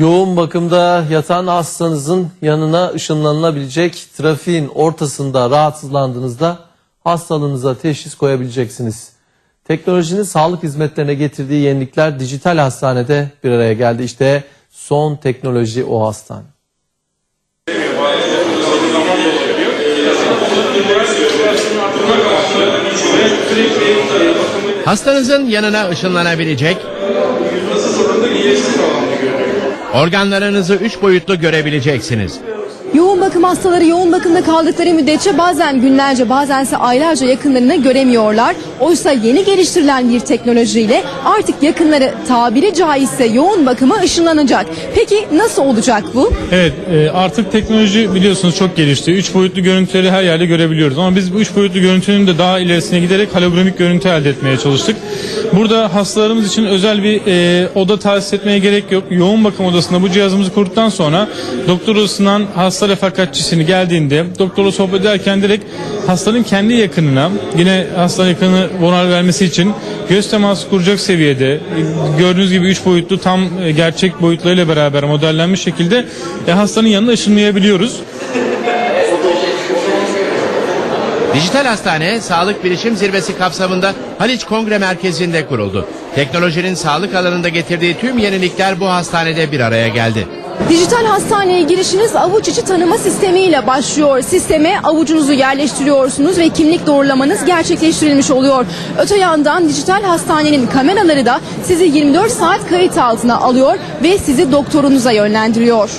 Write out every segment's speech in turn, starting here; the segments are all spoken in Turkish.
Yoğun bakımda yatan hastanızın yanına ışınlanılabilecek trafiğin ortasında rahatsızlandığınızda hastalığınıza teşhis koyabileceksiniz. Teknolojinin sağlık hizmetlerine getirdiği yenilikler dijital hastanede bir araya geldi. İşte son teknoloji o hastane. Hastanızın yanına ışınlanabilecek, organlarınızı üç boyutlu görebileceksiniz. Yoğun bakım hastaları yoğun bakımda kaldıkları müddetçe bazen günlerce bazense aylarca yakınlarını göremiyorlar. Oysa yeni geliştirilen bir teknolojiyle artık yakınları tabiri caizse yoğun bakıma ışınlanacak. Peki nasıl olacak bu? Evet e, artık teknoloji biliyorsunuz çok gelişti. Üç boyutlu görüntüleri her yerde görebiliyoruz. Ama biz bu üç boyutlu görüntünün de daha ilerisine giderek hologramik görüntü elde etmeye çalıştık. Burada hastalarımız için özel bir e, oda tahsis etmeye gerek yok. Yoğun bakım odasında bu cihazımızı kurduktan sonra doktor odasından hasta refakatçisini geldiğinde doktorla sohbet ederken direkt hastanın kendi yakınına yine hasta yakını moral vermesi için göz teması kuracak seviyede gördüğünüz gibi üç boyutlu tam e, gerçek boyutlarıyla beraber modellenmiş şekilde e, hastanın yanına ışınlayabiliyoruz. Dijital hastane sağlık bilişim zirvesi kapsamında Haliç Kongre Merkezi'nde kuruldu. Teknolojinin sağlık alanında getirdiği tüm yenilikler bu hastanede bir araya geldi. Dijital hastaneye girişiniz avuç içi tanıma sistemiyle başlıyor. Sisteme avucunuzu yerleştiriyorsunuz ve kimlik doğrulamanız gerçekleştirilmiş oluyor. Öte yandan dijital hastanenin kameraları da sizi 24 saat kayıt altına alıyor ve sizi doktorunuza yönlendiriyor.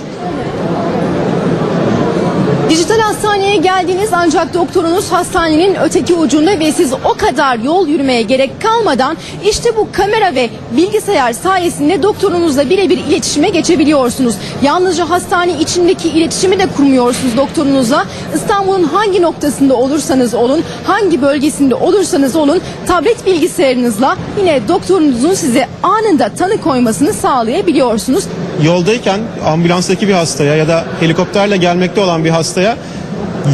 Hastaneye geldiniz ancak doktorunuz hastanenin öteki ucunda ve siz o kadar yol yürümeye gerek kalmadan işte bu kamera ve bilgisayar sayesinde doktorunuzla birebir iletişime geçebiliyorsunuz. Yalnızca hastane içindeki iletişimi de kurmuyorsunuz doktorunuzla. İstanbul'un hangi noktasında olursanız olun, hangi bölgesinde olursanız olun tablet bilgisayarınızla yine doktorunuzun size anında tanı koymasını sağlayabiliyorsunuz. yoldayken ambulanstaki bir hastaya ya da helikopterle gelmekte olan bir hastaya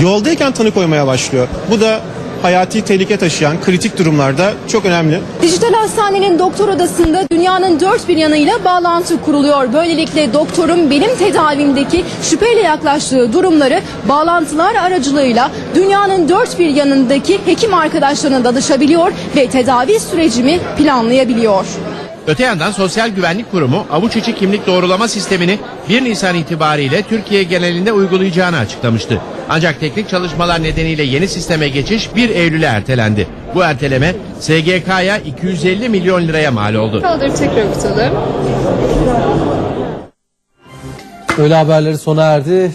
yoldayken tanı koymaya başlıyor. Bu da hayati tehlike taşıyan kritik durumlarda çok önemli. Dijital hastanenin doktor odasında dünyanın dört bir yanıyla bağlantı kuruluyor. Böylelikle doktorun benim tedavimdeki şüpheyle yaklaştığı durumları bağlantılar aracılığıyla dünyanın dört bir yanındaki hekim arkadaşlarına danışabiliyor ve tedavi sürecimi planlayabiliyor. Öte yandan Sosyal Güvenlik Kurumu avuç içi kimlik doğrulama sistemini 1 Nisan itibariyle Türkiye genelinde uygulayacağını açıklamıştı. Ancak teknik çalışmalar nedeniyle yeni sisteme geçiş 1 Eylül'e ertelendi. Bu erteleme SGK'ya 250 milyon liraya mal oldu. Kaldırıp tekrar okutalım. Öğle haberleri sona erdi.